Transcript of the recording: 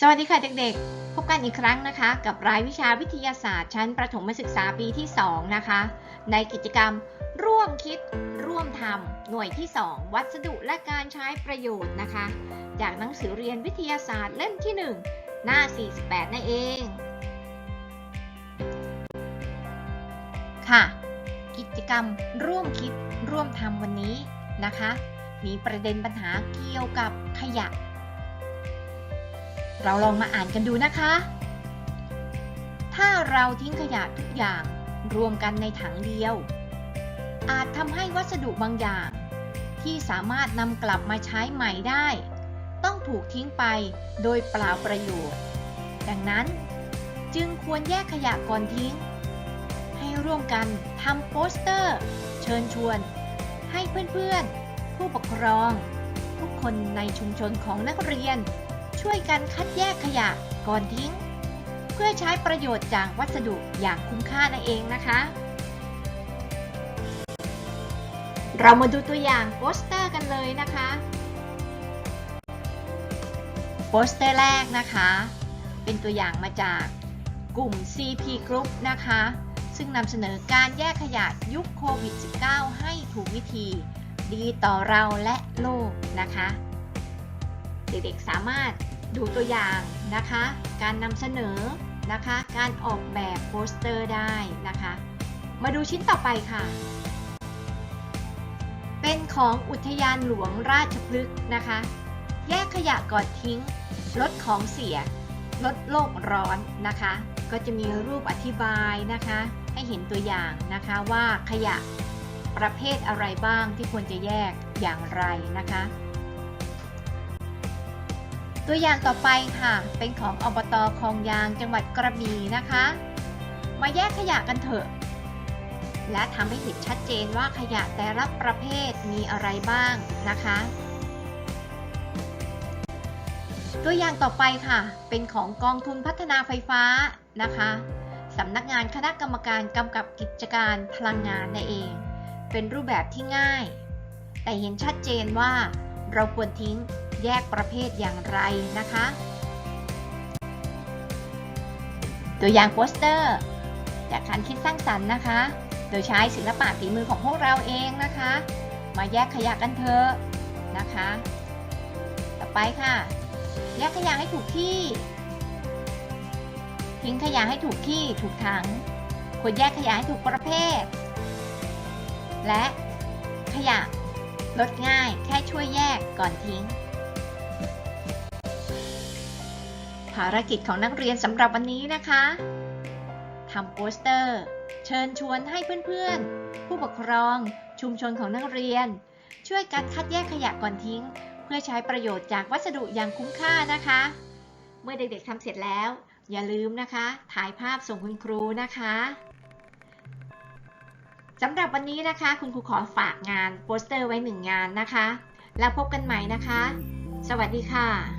สวัสดีค่ะเด็กๆ พบกันอีกครั้งนะคะ กับรายวิชาวิทยาศาสตร์ ชั้นประถมศึกษาปีที่ 2 นะคะ ในกิจกรรมร่วมคิดร่วมทำหน่วยที่ 2 วัสดุและการใช้ประโยชน์นะคะ จากหนังสือเรียนวิทยาศาสตร์เล่มที่ 1 หน้า 48 นั่นเอง ค่ะ กิจกรรมร่วมคิดร่วมทำวันนี้นะคะ มีประเด็นปัญหาเกี่ยวกับขยะ เราลองมาอ่านกันดูนะคะ ถ้าเราทิ้งขยะทุกอย่างรวมกันในถังเดียว อาจทำให้วัสดุบางอย่าง ที่สามารถนำกลับมาใช้ใหม่ได้ ต้องถูกทิ้งไปโดยเปล่าประโยชน์ ดังนั้นจึงควรแยกขยะก่อนทิ้ง ให้ร่วมกันทำโปสเตอร์ เชิญชวน ให้เพื่อนๆ ผู้ปกครอง ทุกคนในชุมชนของนักเรียน ช่วยกันคัดแยกขยะก่อนทิ้ง เพื่อใช้ประโยชน์จากวัสดุอย่างคุ้มค่านั่นเองนะคะ เรามาดูตัวอย่างโปสเตอร์กันเลยนะคะโปสเตอร์แรกนะคะ เป็นตัวอย่างมาจากกลุ่ม CP Group นะคะ ซึ่งนำเสนอการแยกขยะยุคโควิด -19 ให้ถูกวิธี ดีต่อเราและโลกนะคะ เด็กๆสามารถดูตัวอย่างนะคะ การนำเสนอนะคะ การออกแบบโปสเตอร์ได้นะคะ มาดูชิ้นต่อไปค่ะ เป็นของอุทยานหลวงราชพฤกษ์นะคะ แยกขยะก่อนทิ้ง ลดของเสีย ลดโลกร้อนนะคะ ก็จะมีรูปอธิบายนะคะ ให้เห็นตัวอย่างนะคะว่าขยะประเภทอะไรบ้างที่ควรจะแยกอย่างไรนะคะ ตัวอย่างต่อไปค่ะ เป็นของอบตคลองยางจังหวัดกระบี่นะคะ มาแยกขยะกันเถอะ และทำให้เห็นชัดเจนว่าขยะแต่ละประเภทมีอะไรบ้างนะคะ ตัวอย่างต่อไปค่ะ เป็นของกองทุนพัฒนาไฟฟ้านะคะสำนักงานคณะกรรมการกำกับกิจการพลังงานนั่นเอง เป็นรูปแบบที่ง่าย แต่เห็นชัดเจนว่าเราควรทิ้ง แยกประเภทอย่างไรนะคะ ตัวอย่างโปสเตอร์ จากการคิดสร้างสรรค์นะคะ โดยใช้ศิลปะฝีมือของพวกเราเองนะคะ มาแยกขยะกันเถอะนะคะ ต่อไปค่ะ แยกขยะให้ถูกที่ ทิ้งขยะให้ถูกที่ถูกถังควรแยกขยะให้ถูกประเภท และขยะลดง่ายแค่ช่วยแยกก่อนทิ้ง ภารกิจของนักเรียนสำหรับวันนี้นะคะทำโปสเตอร์ เชิญชวนให้เพื่อนๆ ผู้ปกครอง ชุมชนของนักเรียน ช่วยกันคัดแยกขยะก่อนทิ้ง เพื่อใช้ประโยชน์จากวัสดุอย่างคุ้มค่านะคะ เมื่อเด็กๆทำเสร็จแล้ว อย่าลืมนะคะ ถ่ายภาพส่งคุณครูนะคะสำหรับวันนี้นะคะ คุณครูขอฝากงานโปสเตอร์ไว้หนึ่งงานนะคะ แล้วพบกันใหม่นะคะ สวัสดีค่ะ